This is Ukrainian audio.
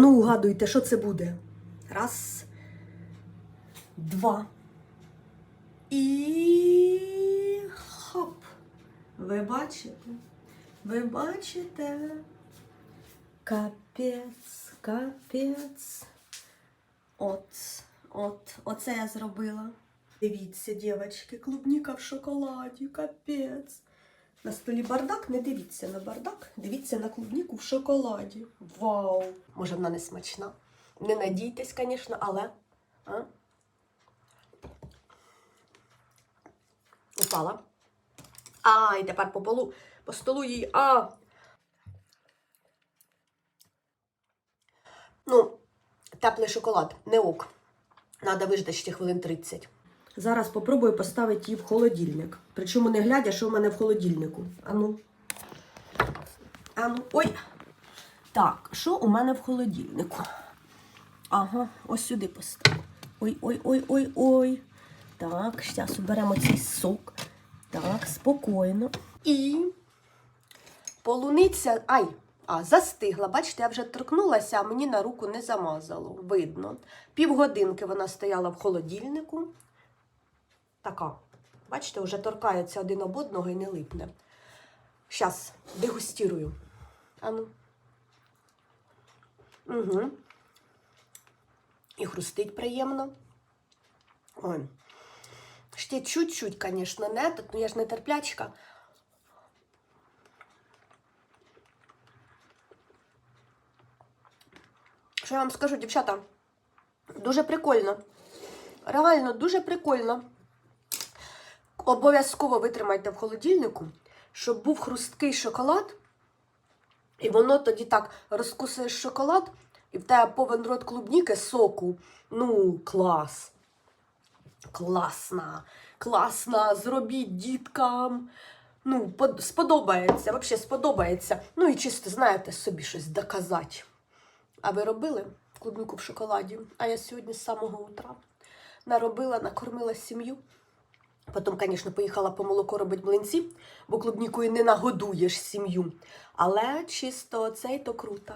Ну, угадуйте, що це буде. Раз, два. І хоп. Ви бачите? Ви бачите? Капець, капець. От, от, оце я зробила. Дивіться, дівчатки, клубніка в шоколаді, капець. На столі бардак, не дивіться на бардак, дивіться на клубніку в шоколаді. Вау! Може, вона не смачна. Не надійтесь, звісно, але. А? Упала. А, і тепер по полу, по столу її. А. Ну, теплий шоколад, не ок. Надо виждати ще хвилин 30. Зараз попробую поставити її в холодильник. Причому не глядя, що в мене в холодильнику. Ану. Ану. Ой. Так, що у мене в холодильнику? Ага, ось сюди поставлю. Ой, ой, ой, ой, ой. Так, зараз уберемо цей сок. Так, спокійно. І полуниця. Ай! А, застигла. Бачите, я вже торкнулася, а мені на руку не замазало. Видно. Півгодинки вона стояла в холодильнику. Така. Бачите, вже торкається один об одного і не липне. Зараз дегустірую. Ану. Угу. І хрустить приємно. Ой. Ще чуть-чуть, звісно, не тут, ну я ж не терплячка. Що я вам скажу, дівчата? Дуже прикольно. Реально, дуже прикольно. Обов'язково витримайте в холодильнику, щоб був хрусткий шоколад, і воно тоді так розкусуєш шоколад, і в тебе повен рот клубніки, соку. Ну, клас. Класна, класна, зробіть діткам. Ну, сподобається, взагалі сподобається. Ну і чисто, знаєте, собі щось доказати. А ви робили клубнику в шоколаді? А я сьогодні з самого утра наробила, накормила сім'ю. Потім, звісно, поїхала по молоко робити млинці, бо клубнікою не нагодуєш сім'ю. Але чисто цей то круто.